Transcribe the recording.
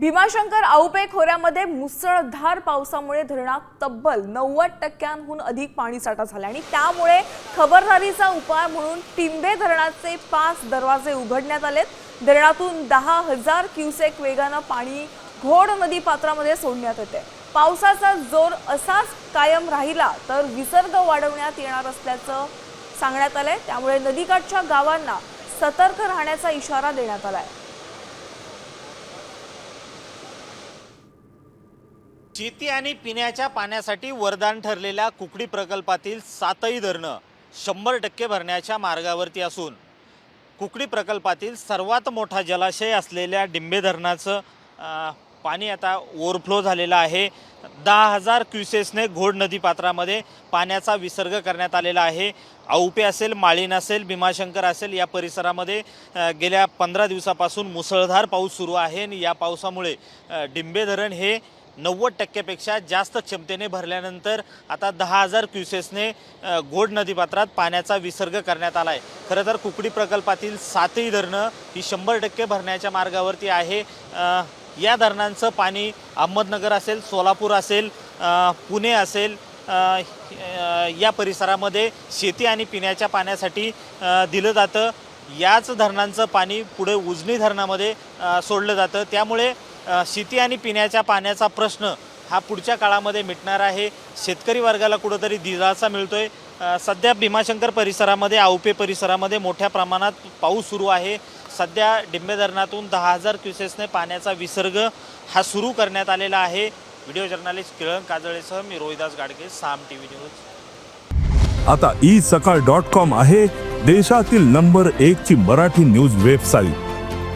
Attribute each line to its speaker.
Speaker 1: भीमाशंकर आऊपे खोऱ्यामध्ये मुसळधार पावसामुळे धरणात तब्बल नव्वद टक्क्यांहून अधिक पाणीसाठा झाला आणि त्यामुळे खबरदारीचा उपाय म्हणून टिंबे धरणाचे पाच दरवाजे उघडण्यात आलेत. धरणातून दहा हजार क्युसेक वेगानं पाणी घोड नदी पात्रामध्ये सोडण्यात येते. पावसाचा जोर असाच कायम राहिला तर विसर्ग वाढवण्यात येणार असल्याचं सांगण्यात आलंय. त्यामुळे नदीकाठच्या गावांना सतर्क राहण्याचा इशारा देण्यात आला आहे
Speaker 2: शेती आणि पिण्याच्या पाण्यासाठी वरदान ठरलेल्या कुकडी प्रकल्पातील सातही धरणं शंभर टक्के भरण्याच्या मार्गावरती असून कुकडी प्रकल्पातील सर्वात मोठा जलाशय असलेल्या डिंबे धरणाचं पाणी आता ओव्हरफ्लो झालेलं आहे. दहा हजार क्युसेसने घोड नदी पात्रामध्ये पाण्याचा विसर्ग करण्यात आलेला आहे. औपे असेल माळीन असेल भीमाशंकर असेल या परिसरामध्ये गेल्या पंधरा दिवसापासून मुसळधार पाऊस सुरू आहे आणि या पावसामुळे डिंबे धरण हे नव्वद टक्क्यापेक्षा जास्त क्षमतेने भरल्यानंतर आता दहा हजार क्युसेसने घोड नदीपात्रात पाण्याचा विसर्ग करण्यात आला आहे खरं तर कुकडी प्रकल्पातील सातही धरणं ही शंभर टक्के भरण्याच्या मार्गावरती आहे. या धरणांचं पाणी अहमदनगर असेल सोलापूर असेल पुणे असेल या परिसरामध्ये शेती आणि पिण्याच्या पाण्यासाठी दिलं जातं. याच धरणांचं पाणी पुढे उजनी धरणामध्ये सोडलं जातं. त्यामुळे शेती आणि पिण्याच्या पाण्याचा प्रश्न हा पुढच्या काळामध्ये मिटणार आहे. शेतकरी वर्गाला कुठंतरी दिलासा मिळतो आहे सध्या भीमाशंकर परिसरामध्ये आवपे परिसरामध्ये मोठ्या प्रमाणात पाऊस सुरू आहे. सध्या डिंबे धरणातून दहा हजार क्युसेसने पाण्याचा विसर्ग हा सुरू करण्यात आलेला आहे. व्हिडिओ जर्नालिस्ट किरण काजळेसह मी Rohidas Gadge Saam T V news.
Speaker 3: आता ई सकाळ डॉट कॉम आहे देशातील नंबर एकची मराठी न्यूज वेबसाईट.